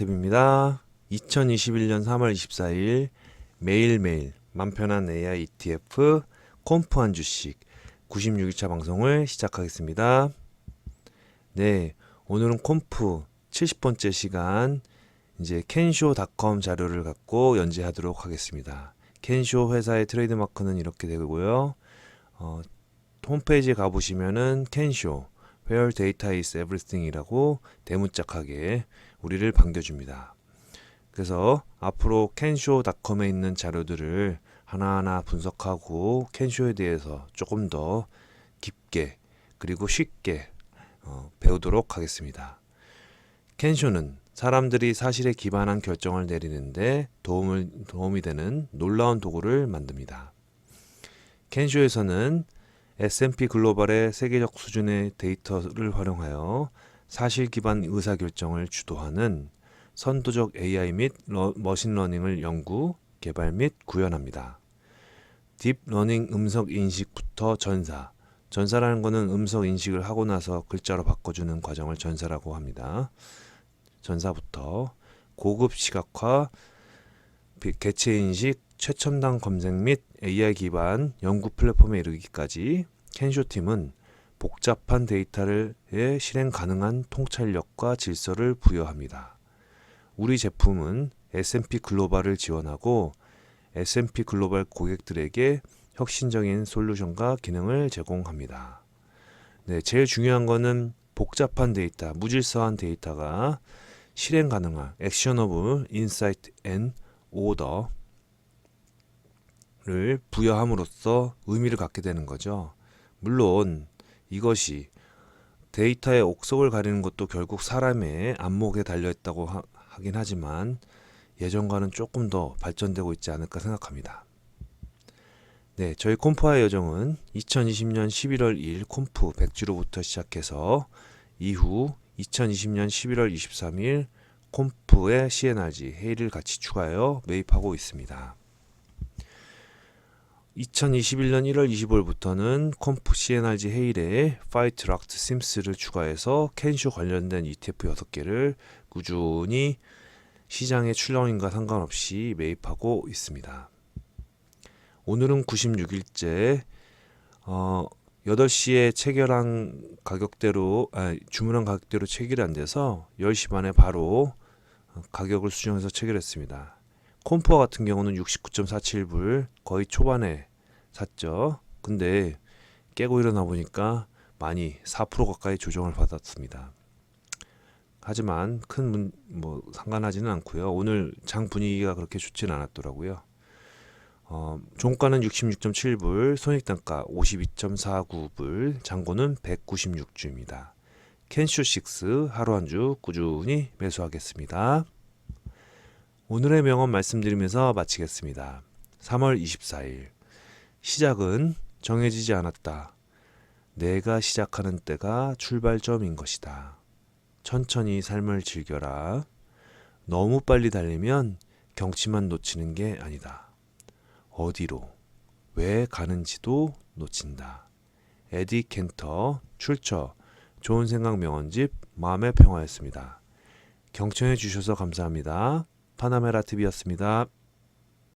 파나메라TV입니다. 2021년 3월 24일 매일매일 맘편한 AI ETF 콤프 한 주씩 96일차 방송을 시작하겠습니다. 네, 오늘은 콤프 70번째 시간 이제 캔쇼닷컴 자료를 갖고 연재하도록 하겠습니다. 캔쇼 회사의 트레이드 마크는 이렇게 되고요. 어, 홈페이지에 가보시면은 캔쇼 Where Data is Everything이라고 대문짝하게 우리를 반겨줍니다. 그래서 앞으로 캔쇼닷컴에 있는 자료들을 하나하나 분석하고 캔쇼에 대해서 조금 더 깊게 그리고 쉽게 어, 배우도록 하겠습니다. 캔쇼는 사람들이 사실에 기반한 결정을 내리는데 도움을, 도움이 되는 놀라운 도구를 만듭니다. 캔쇼에서는 S&P 글로벌의 세계적 수준의 데이터를 활용하여 사실 기반 의사 결정을 주도하는 선도적 AI 및 러- 머신러닝을 연구, 개발 및 구현합니다. 딥러닝 음성 인식부터 전사. 전사라는 것은 음성 인식을 하고 나서 글자로 바꿔주는 과정을 전사라고 합니다. 전사부터 고급 시각화, 비- 개체 인식, 최첨단 검색 및 AI 기반 연구 플랫폼에 이르기까지 캔쇼 팀은 복잡한 데이터를 에 실행 가능한 통찰력과 질서를 부여합니다. 우리 제품은 S&P 글로벌을 지원하고 S&P 글로벌 고객들에게 혁신적인 솔루션과 기능을 제공합니다. 네, 제일 중요한 거는 복잡한 데이터, 무질서한 데이터가 실행 가능한 액셔너블 인사이트 앤 오더를 부여함으로써 의미를 갖게 되는 거죠. 물론 이것이 데이터의 옥석을 가리는 것도 결국 사람의 안목에 달려 있다고 하, 하긴 하지만 예전과는 조금 더 발전되고 있지 않을까 생각합니다. 네, 저희 콤프의 여정은 2020년 11월 2일 콤프 100주로부터 시작해서 이후 2020년 11월 23일 콤프의 CNRG 회의를 같이 추가하여 매입하고 있습니다. 2021년 1월 25일부터는 콤프 CNRG 헤일에 파이트 락트 심스를 추가해서 캔쇼 관련된 ETF 6개를 꾸준히 시장의 출렁임과 상관없이 매입하고 있습니다. 오늘은 96일째 어, 8시에 체결한 가격대로 아, 주문한 가격대로 체결이 안 돼서 10시 반에 바로 가격을 수정해서 체결했습니다. 콤프와 같은 경우는 69.47불 거의 초반에 샀죠. 근데 깨고 일어나 보니까 많이 4% 가까이 조정을 받았습니다. 하지만 큰 문, 뭐 상관하지는 않고요. 오늘 장 분위기가 그렇게 좋지는 않았더라고요. 어, 종가는 66.7불, 손익단가 52.49불, 잔고는 196주입니다. 캔쇼6 하루 한 주 꾸준히 매수하겠습니다. 오늘의 명언 말씀드리면서 마치겠습니다. 3월 24일 시작은 정해지지 않았다. 내가 시작하는 때가 출발점인 것이다. 천천히 삶을 즐겨라. 너무 빨리 달리면 경치만 놓치는 게 아니다. 어디로, 왜 가는지도 놓친다. 에디 켄터 출처 좋은 생각 명언집 마음의 평화였습니다. 경청해 주셔서 감사합니다. 파나메라 TV였습니다.